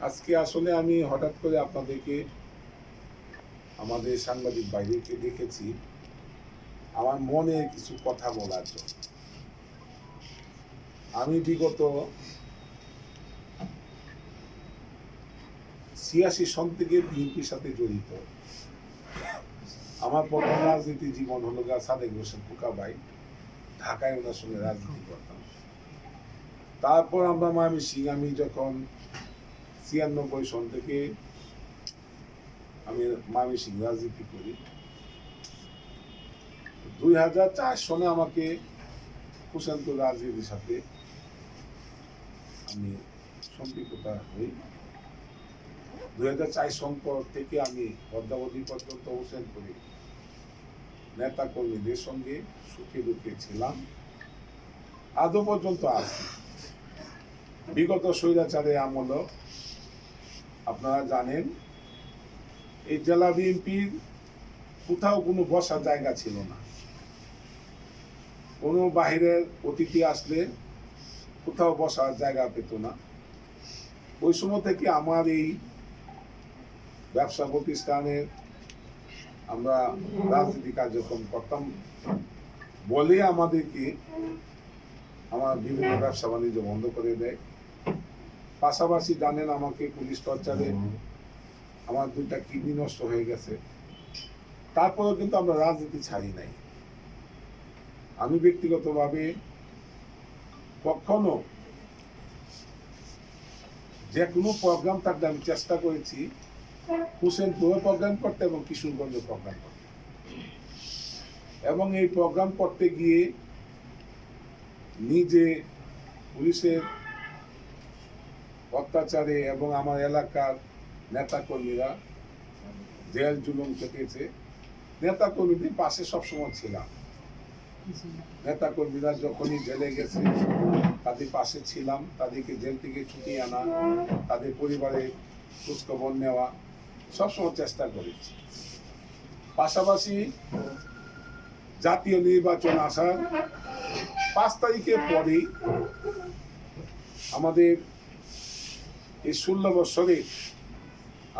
আজকে আসলে আমি হঠাৎ করে আপনাদেরকে, আমাদের সাংবাদিক বাইরেকে দেখেছি। আমার মনে কিছু কথা বলার জন্য। আমি বিগত ছিয়াশি সন থেকে বিএনপির সাথে জড়িত। আমার প্রথম রাজনীতি জীবন হলো গা সাদেক হোসেন পুকাবাই ঢাকায় ওনার সঙ্গে রাজনীতি করতাম। তারপর আমরা মামি সিং আমি যখন ছিয়ানব্বই সন থেকে আমি মামি সিং রাজনীতি করি, দুই হাজার চার সনে আমাকে কুশান্ত রাজনীতির সাথে আমি সম্পৃক্ততা হই। দুই হাজার চার সন পর থেকে আমি অদ্যাবধি পর্যন্ত হোসেন করি। নেতা কর্মীদের সঙ্গে সুখে দুঃখে ছিলাম। আদৌ পর্যন্ত আছি। বিগত স্বৈরাচারের আমল। আপনারা জানেন, এই জেলা বিএনপির কোথাও কোনো বসার জায়গা ছিল না। কোনো বাহিরের অতিথি আসলে কোথাও বসার জায়গা পেত না। ওই সময় থেকে আমার এই ব্যবসা প্রতিষ্ঠানের আমরা রাজনীতি কার্যক্রম করতাম বলে আমাদেরকে আমার বিভিন্ন ব্যবসা বাণিজ্য বন্ধ করে দেয়। পাশাপাশি জানেন আমাকে পুলিশ টর্চারে আমার দুইটা কিডনি নষ্ট হয়ে গেছে। তারপরেও কিন্তু আমরা রাজনীতি ছাড়ি নাই। আমি ব্যক্তিগতভাবে কখনো যে কোনো প্রোগ্রাম থাকলে আমি চেষ্টা করেছি হুসেনপুরে প্রোগ্রাম করতে এবং কিশোরগঞ্জে প্রোগ্রাম করতে। এবং এই প্রোগ্রাম করতে গিয়ে নিজে পুলিশের অত্যাচারে এবং আমার এলাকার নেতাকর্মীরা জেল জুলুম কেটেছে নেতাকর্মীদের পাশে সবসময় ছিলাম। নেতাকর্মীরা যখনই জেলে গেছে, তাদের পাশে ছিলাম। তাদেরকে জেল থেকে ছুটিয়ে আনা, তাদের পরিবারে খোঁজখবর নেওয়া সবসময় চেষ্টা করেছি পাশাপাশি জাতীয় নির্বাচন আসার পাঁচ তারিখের পরেই আমাদের এই ষোলো বছরে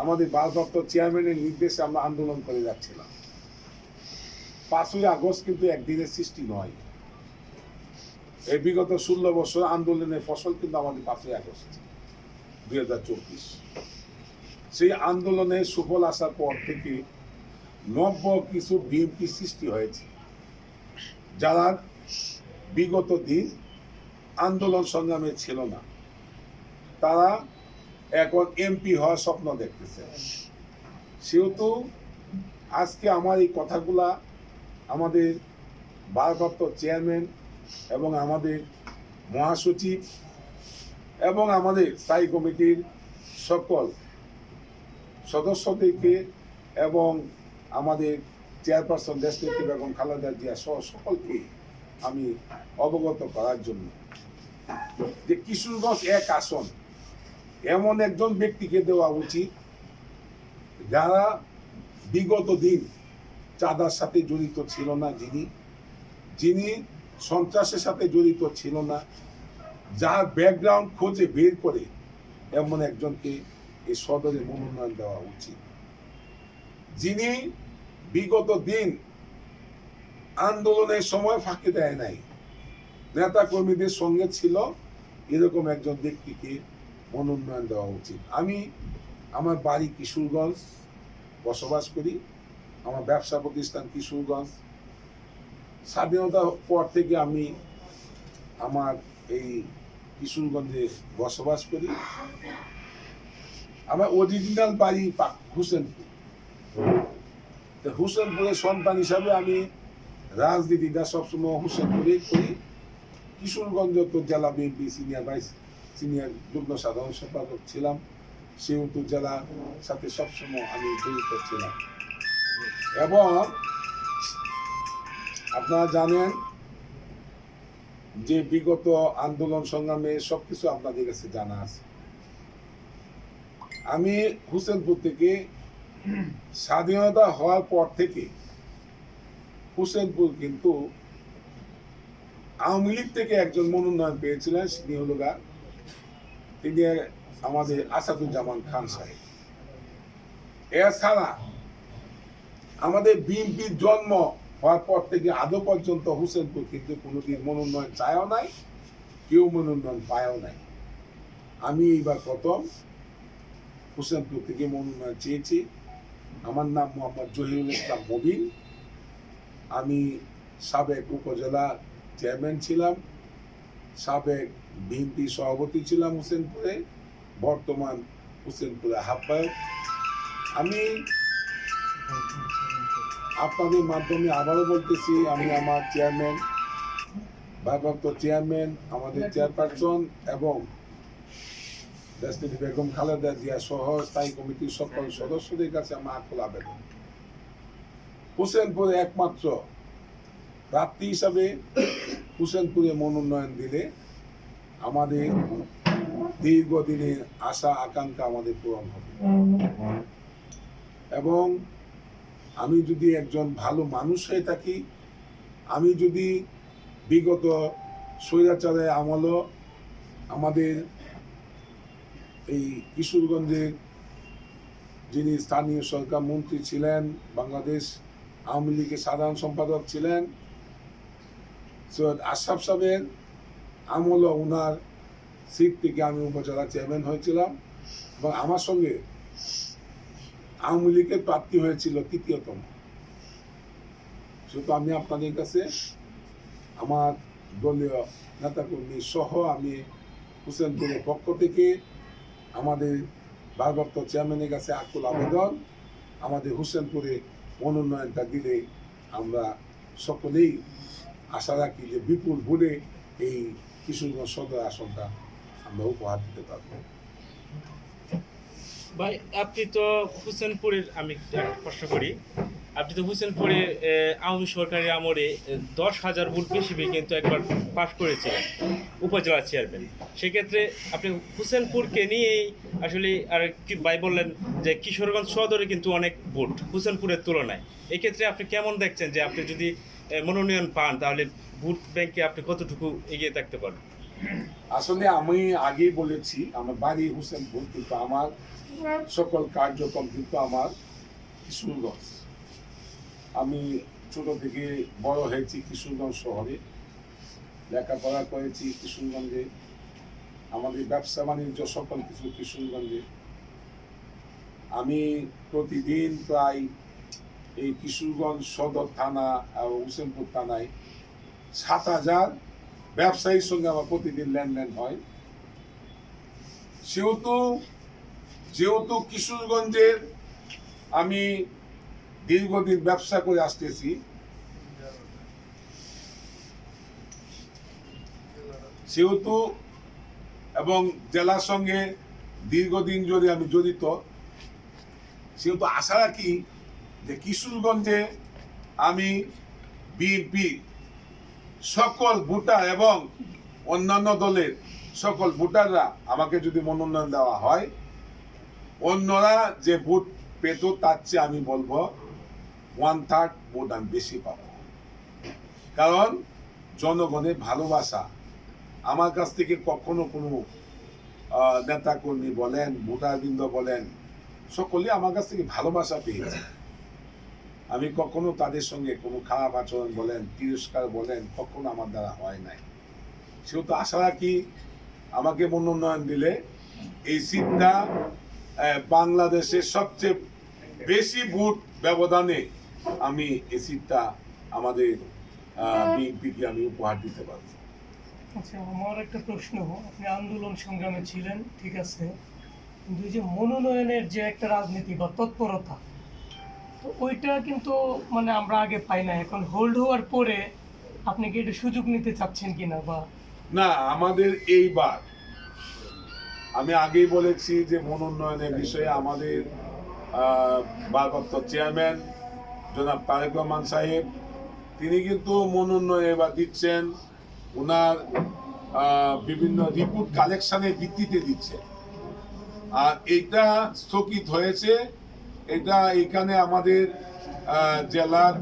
আমাদের ভারপ্রাপ্ত চেয়ারম্যানের নির্দেশে আমরা আন্দোলন করে যাচ্ছিলাম। পাঁচই আগস্ট কিন্তু একদিনের সৃষ্টি নয়। এই বিগত ষোলো বছর আন্দোলনের ফসল কিন্তু আমাদের পাঁচই আগস্ট, দুই হাজার চব্বিশ। সেই আন্দোলনের সুফল আসার পর থেকে নব্য কিছু বিএনপি সৃষ্টি হয়েছে, যারা বিগত দিন আন্দোলন সংগ্রামে ছিল না। তারা এখন এমপি হওয়ার স্বপ্ন দেখতেছে। সেহেতু আজকে আমার এই কথাগুলা আমাদের ভারপ্রাপ্ত চেয়ারম্যান এবং আমাদের মহাসচিব এবং আমাদের স্থায়ী কমিটির সকল সদস্যদেরকে এবং আমাদের চেয়ারপারসন দেশনেত্রী বেগম খালেদা জিয়া সহ সকলকে আমি অবগত করার জন্য। যে কিশোরগঞ্জ এক আসন, এমন একজন ব্যক্তিকে দেওয়া উচিত যারা বিগত দিন চাঁদার সাথে জড়িত ছিল না যিনি যিনি সন্ত্রাসের সাথে জড়িত ছিল না, যার ব্যাকগ্রাউন্ড খোঁজে বের করে এমন একজনকে এই সদরে মনোনয়ন দেওয়া উচিত। যিনি বিগত দিন আন্দোলনের সময় ফাঁকি দেয় নাই নেতা কর্মীদের সঙ্গে ছিল, এরকম একজন ব্যক্তিকে মনোনয়ন দেওয়া উচিত। আমি আমার বাড়ি কিশোরগঞ্জ বসবাস করি, আমার ব্যবসা প্রতিষ্ঠান কিশোরগঞ্জ। স্বাধীনতার পর থেকে আমি আমার এই কিশোরগঞ্জে বসবাস করি। আমার অরিজিনাল বাড়ি হুসেনপুর। তো হুসেনপুরের সন্তান হিসাবে আমি রাজনীতিটা সবসময় হুসেনপুরে করি। কিশোরগঞ্জ তো জেলা বিএনপি সিনিয়র ভাইস সিনিয়র যুগ্ম সাধারণ সম্পাদক ছিলাম। সেহেতু জেলার সাথে সবসময় আমি জড়িত ছিলাম। এবং আপনারা জানেন যে বিগত আন্দোলন সংগ্রামে সবকিছু আপনাদের কাছে জানা আছে। আমি হুসেনপুর থেকে স্বাধীনতা হওয়ার পর থেকে হুসেনপুর কিন্তু আওয়ামী লীগ থেকে একজন মনোনয়ন পেয়েছিলেন তিনি হল গা। তিনি আমাদের আসাদুজ্জামান খান সাহেব। এছাড়া আমাদের বিএনপির জন্ম হওয়ার পর থেকে আদৌ পর্যন্ত হুসেনপুর কিন্তু কোনোদিন মনোনয়ন চায়ও নাই, কেউ মনোনয়ন পায়ও নাই। আমি এইবার প্রথম হোসেনপুর থেকে মনোনয়ন চেয়েছি। আমার নাম মোহাম্মদ জহিরুল ইসলাম মবিন। আমি সাবেক উপজেলা চেয়ারম্যান ছিলাম, সাবেক বিএনপি সভাপতি ছিলাম হোসেনপুরে, বর্তমান হোসেনপুরে আহ্বায়ক। আমি আপনাদের মাধ্যমে আবারও বলতেছি, আমি আমার চেয়ারম্যান, ভারপ্রাপ্ত চেয়ারম্যান, আমাদের চেয়ারপারসন এবং দেশনীতি বেগম খালেদা জিয়া সহ স্থায়ী কমিটির সকল সদস্যদের কাছে আমার আকুল আবেদন। হোসেনপুরে একমাত্র প্রার্থী হিসাবে হোসেনপুরে মনোনয়ন দিলে আমাদের দীর্ঘদিনের আশা, আকাঙ্ক্ষা আমাদের পূরণ হবে। এবং আমি যদি একজন ভালো মানুষ হয়ে থাকি, আমি যদি বিগত স্বৈরাচারের আমলও আমাদের এই কিশোরগঞ্জে যিনি স্থানীয় সরকার মন্ত্রী ছিলেন, বাংলাদেশ আওয়ামী লীগের সাধারণ সম্পাদক ছিলেন, সৈয়দ আশরাফ সাহেবের আমলও ওনার সিট থেকে আমি উপজেলা চেয়ারম্যান হয়েছিলাম এবং আমার সঙ্গে আওয়ামী লীগের প্রাপ্তি হয়েছিল তৃতীয়তম। শুধু আমি আপনাদের কাছে, আমার দলীয় নেতাকর্মী সহ আমি হোসেনপুরের পক্ষ থেকে আমাদের ভারপ্রাপ্ত চেয়ারম্যানের কাছে আকুল আবেদন। আমাদের হোসেনপুরে মনোনয়নটা দিলে আমরা সকলেই আশা রাখি যে বিপুল ভোটে এই কিশোরগঞ্জ সদর আসনটা আমরা উপহার দিতে পারব। ভাই, আপনি তো হুসেনপুরের আমি একটা প্রশ্ন করি। আপনি তো হুসেনপুরে আহ, আওয়ামী সরকারের আমলে দশ হাজার ভোট বেশি পেয়ে কিন্তু একবার পাশ করেছিলেন উপজেলা চেয়ারম্যান সেক্ষেত্রে আপনি হুসেনপুরকে নিয়েই আসলে আর কি ভাই বললেন যে কিশোরগঞ্জ সদরে কিন্তু অনেক ভোট হুসেনপুরের তুলনায়। এক্ষেত্রে আপনি কেমন দেখছেন যে আপনি যদি মনোনয়ন পান তাহলে ভোট ব্যাংকে আপনি কতটুকু এগিয়ে থাকতে পারবেন? আসলে আমি আগেই বলেছি আমার বাড়ি হুসেনপুর কিন্তু আমার সকল কার্যক্রম কিন্তু আমার কিশোরগঞ্জ। আমি ছোট থেকে বড় হয়েছি কিশোরগঞ্জ শহরে। লেখাপড়া করেছি কিশোরগঞ্জে আমাদের ব্যবসা বাণিজ্য সকল কিছু কিশোরগঞ্জে আমি প্রতিদিন প্রায় এই কিশোরগঞ্জ সদর থানা এবং হোসেনপুর থানায় সাত হাজার ব্যবসায়ীর সঙ্গে আমার প্রতিদিন লেনদেন হয়। সেহেতু, যেহেতু কিশোরগঞ্জের আমি দীর্ঘদিন ব্যবসা করে আসতেছি। সেহেতু এবং জেলার সঙ্গে দীর্ঘদিন ধরে আমি জড়িত, সেহেতু আশা রাখি যে কিশোরগঞ্জে আমি বিএনপি সকল ভোটার এবং অন্যান্য দলের সকল ভোটাররা আমাকে যদি মনোনয়ন দেওয়া হয়, অন্যরা যে ভোট পেত তার চেয়ে আমি বলব ওয়ান থার্ড ভোট আমি বেশি পাবো। কারণ জনগণের ভালোবাসা, আমার কাছ থেকে কখনো কোনো নেতাকর্মী বলেন, ভোটারবৃন্দ বলেন, সকলে আমার কাছ থেকে ভালোবাসা পেয়েছে। আমি কখনো তাদের সঙ্গে কোনো খারাপ আচরণ বলেন, তিরস্কার বলেন, কখনো আমার দ্বারা হয় নাই। সেহেতু আশা রাখি আমাকে মনোনয়ন দিলে এই সিটটা বাংলাদেশের সবচেয়ে বেশি ভোট ব্যবধানে আমি এই সিটটা আমাদের বিএনপিকে আমি উপহার দিতে পারব। আচ্ছা আমার একটা প্রশ্ন। আপনি আন্দোলন সংগ্রামে ছিলেন ঠিক আছে। কিন্তু যে মনোনয়নের যে একটা রাজনীতি বা তৎপরতা তো ওইটা কিন্তু মানে আমরা আগে পাই না। এখন হোল্ড হওয়ার পরে আপনি কি এটা সুযোগ নিতে চাচ্ছেন কিনা বা? না আমাদের এইবার আমি আগেই বলেছি যে মনোনয়নের বিষয়ে আমাদের ভারপ্রাপ্ত চেয়ারম্যান জনাব তারেক রহমান সাহেব, তিনি কিন্তু মনোনয়ন এবার দিচ্ছেন ওনার বিভিন্ন রিপোর্ট কালেকশনের ভিত্তিতে দিচ্ছেন। আর এটা স্থগিত হয়েছে, এটা এখানে আমাদের জেলার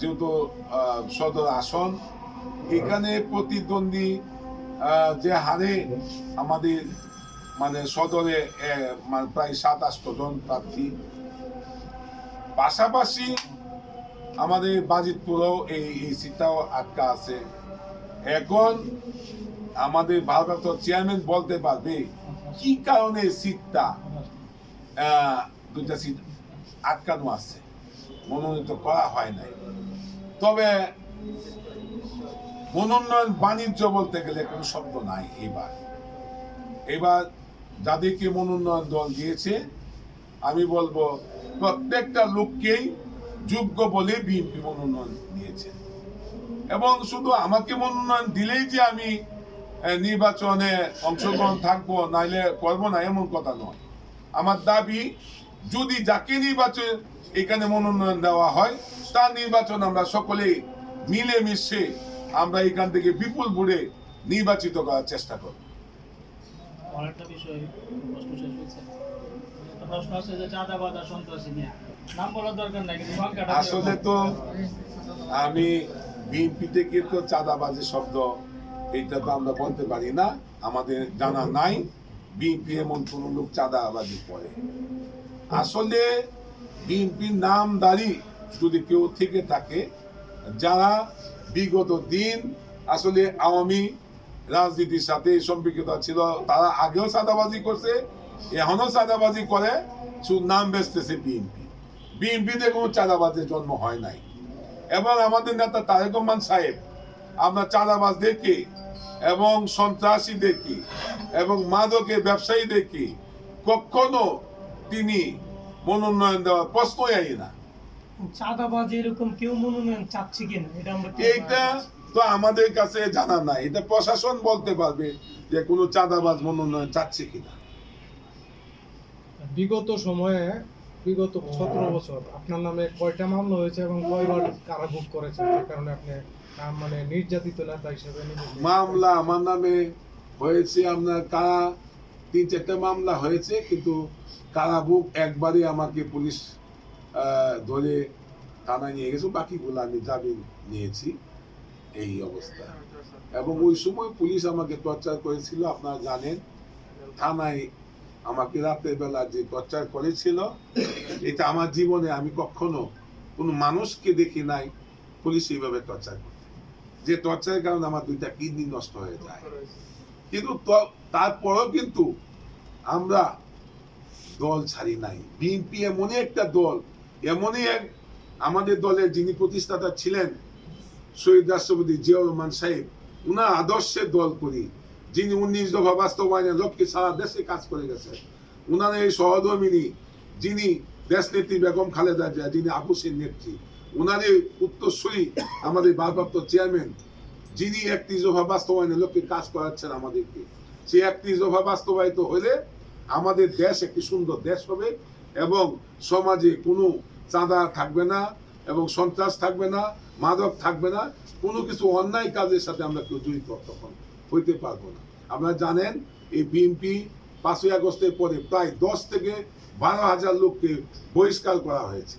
যেহেতু সদর আসন, এখানে প্রতিদ্বন্দ্বী যে হারে আমাদের মানে সদরে মানে প্রায় সাত আটশো জন প্রার্থী পাশাপাশি আমাদের বাজিতপুরেও এই এই সিটটাও আটকা আছে। এখন আমাদের ভারপ্রাপ্ত চেয়ারম্যান বলতে পারবে কি কারণে সিটটা দুইটা সিট আটকানো আছে। মনোনীত করা হয় নাই। তবে মনোনয়ন বাণিজ্য বলতে গেলে কোনো শব্দ নাই এবার। এবার যাদেরকে মনোনয়ন দল দিয়েছে আমি বলব, প্রত্যেকটা লোককেই যোগ্য বলে বিএনপি মনোনয়ন দিয়েছে। এবং শুধু আমাকে মনোনয়ন দিলেই যে আমি নির্বাচনে অংশগ্রহণ থাকব, নাইলে করব না, এমন কথা নয়। আমার দাবি, যদি যাকে নির্বাচন, এখানে মনোনয়ন দেওয়া হয়, তার নির্বাচন আমরা সকলেই মিলেমিশে আমরা এখান থেকে বিপুল ভোটে নির্বাচিত করার চেষ্টা করব। বিষয় প্রশ্ন আছে যে সন্ত্রাসী নিয়ে। নাম বলার দরকার নাই, কিন্তু সংখ্যাটা আসলে তো আমি বিএনপি থেকে তো চাঁদাবাজি শব্দ এটা তো আমরা বলতে পারি না, আমাদের জানা নাই, বিএনপি এমন কোন লোক চাঁদাবাজি করে। আসলে বিএনপির নামদারি যদি কেউ থেকে থাকে, যারা বিগত দিন আসলে আওয়ামী রাজনীতির সাথে সম্পৃক্ত ছিল, তারা আগেও চাঁদাবাজি করছে এখনও চাঁদাবাজি করে শুধু নাম বেচতেছে বিএনপি বিএনপিতে কোনো চাঁদাবাজের জন্ম হয় নাই। এবং আমাদের নেতা তারেক রহমান সাহেব আমরা চাঁদাবাজদেরকে এবং সন্ত্রাসীদেরকে এবং মাদকের ব্যবসায়ীদেরকে কখনো তিনি মনোনয়ন দেওয়ার প্রশ্নই আই না। চাঁদাবাজ এরকম কেউ মনোনয়ন চাচ্ছে কিনা এটা আমরা এইটা তো আমাদের কাছে জানা নাই। এটা প্রশাসন বলতে পারবে যে কোনো চাঁদাবাজ মনোনয়ন চাচ্ছে কিনা বিগত সময়ে, বিগত সতেরো বছর আপনার নামে কয়টা মামলা হয়েছে এবং কয়বার কারাভোগ করেছেন যে কারণে আপনি মানে নির্যাতিত নেতা হিসেবে মামলা আমার নামে হয়েছে, আপনার কারা, তিন চারটা মামলা হয়েছে, কিন্তু কারাবুক একবারই আমাকে পুলিশ ধরে থানায় নিয়ে গেছে। বাকিগুলো আমি জামিন নিয়েছি এই অবস্থা। এবং ওই সময় পুলিশ আমাকে টর্চার করেছিল, আপনারা জানেন। থানায় আমাকে রাতের বেলা যে টর্চার করেছিল, এটা আমার জীবনে আমি কখনো কোনো মানুষকে দেখি নাই, পুলিশ এইভাবে টর্চার করতে যে টর্চারের কারণে আমার দুইটা কিডনি নষ্ট হয়ে যায়। কিন্তু তারপরেও কিন্তু আমরা দল ছাড়ি নাই। বিএনপি এমনই একটা দল, এমনই এক আমাদের দলের যিনি প্রতিষ্ঠাতা ছিলেন, শহীদ রাষ্ট্রপতি জিয়াউর রহমান সাহেব, উনার আদর্শের দল করি। যিনি উনিশ দফা বাস্তবায়নের লক্ষ্যে সারা দেশে কাজ করে গেছেন, উনার এই সহধর্মিনী যিনি দেশ নেত্রী বেগম খালেদা জিয়া, যিনি আপুসের নেত্রী, উনার এই উত্তরসূরি আমাদের ভারপ্রাপ্ত চেয়ারম্যান, যিনি একত্রিশ দফা বাস্তবায়নের লক্ষ্যে কাজ করাচ্ছেন আমাদেরকে। সেই একত্রিশ দফা বাস্তবায়িত হলে আমাদের দেশ একটি সুন্দর দেশ হবে এবং সমাজে কোনো চাঁদা থাকবে না এবং সন্ত্রাস থাকবে না, মাদক থাকবে না, কোনো কিছু অন্যায় কাজের সাথে আমরা কেউ জড়িত তখন। হইতে পারব না। আপনারা জানেন, এই বিএনপি পাঁচই আগস্টের পরে প্রায় দশ থেকে বারো হাজার লোককে বহিষ্কার করা হয়েছে।